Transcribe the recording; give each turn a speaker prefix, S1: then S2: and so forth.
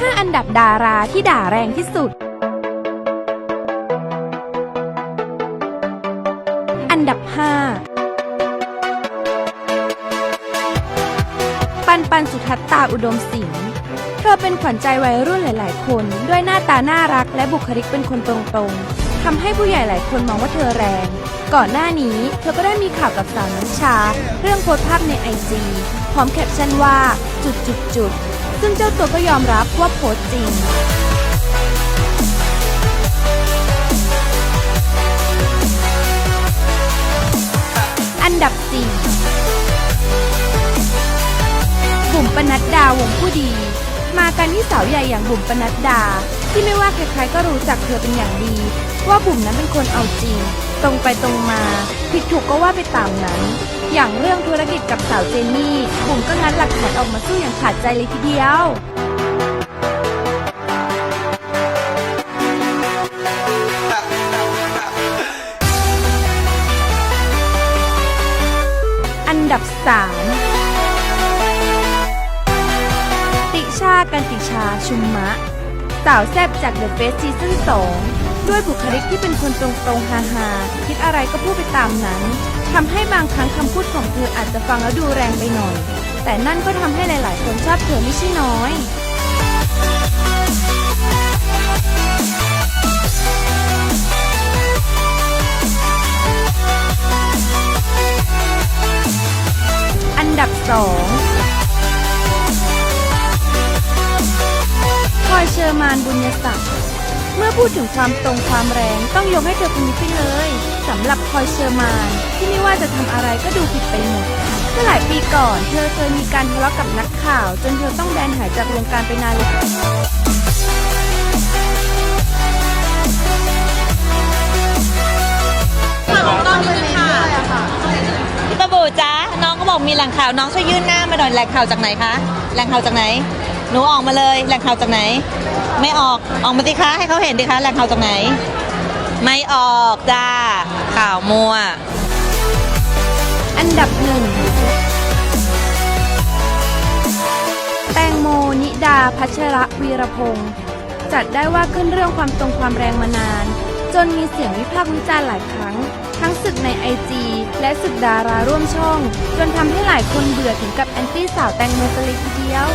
S1: 5 อันดับดาราที่ด่าแรงที่สุด อันดับ 5 ปันปันสุทัศตาอุดมศิลป์เธอเป็นขวัญใจวัยรุ่นหลาย ๆ คน ด้วยหน้าตาน่ารักและบุคลิกเป็นคนตรง ๆทำให้ผู้ใหญ่หลายคนมองว่าเธอแรง ก่อนหน้านี้เธอก็ได้มีข่าวกับสาวน้ำชา เรื่องโพสภาพในไอจีพร้อมแคปชั่นว่าจุดจุดจุด ซึ่งเจ้าตัวก็ยอมรับว่าโพสต์จริง อันดับ 4 บุ๋มปนัดดาวงผู้ดี มากันที่สาวใหญ่อย่างบุ๋มปนัดดา ที่ไม่ว่าใครๆก็รู้จักเธอเป็นอย่างดี ว่าบุ๋มนั้นเป็นคนเอาจริง ตรงไปตรงมา ผิดถูกก็ว่าไปตามนั้น อย่างเรื่องธุรกิจกับสาวเจนนี่ บุ๋มก็ งันออกมาสู้อย่างขาดใจเลยทีเดียวอันดับ 3 ติชากันติชาชุมมะ สาวแซบจาก The Face Season 2 ด้วยบุคลิกที่เป็นคนตรงๆฮาฮาคิดอะไรก็พูดไปตามนั้นทำให้บางครั้งคำพูดของเธออาจจะฟังแล้วดูแรงไปหน่อย แต่นั่นก็ทำให้หลาย ๆ คนชอบเธอไม่ใช่น้อยอันดับ 2 พอยเชอร์มานบุญยศักดิ์ เมื่อพูดถึงความตรงความแรงต้องยกให้เธอคนนี้ไปเลย สำหรับพอยเชอร์มานที่ไม่ว่าจะทำอะไรก็ดูผิดไปหมด เมื่อหลายปีก่อน เธอเคยมีการทะเลาะกับนักข่าว จนเธอต้องแบนหายจากวงการไปนานเลย
S2: พี่ตะบูจ้าน้องก็บอกมีแหล่งข่าวน้องช่วยยื่นหน้ามาหน่อยแหล่งข่าวจากไหนคะแหล่งข่าวจากไหน หนูออกมาเลยแหล่งข่าวจากไหน ไม่ออกออกมาสิคะให้เขาเห็นดิคะแหล่งข่าวจากไหน ไม่ออกจ้าข่าวมัว
S1: อันดับหนึ่งาพัชระวีรพงศ์จัดได้ว่าขึ้นเรื่องความตรงความแรงมานาน จนมีเสียงวิพากษ์วิจารณ์หลายครั้ง ทั้งศึกในไอจีและศึกดาราร่วมช่อง จนทำให้หลายคนเบื่อถึงกับแอนตี้สาวแตงโมกันเลยทีเดียว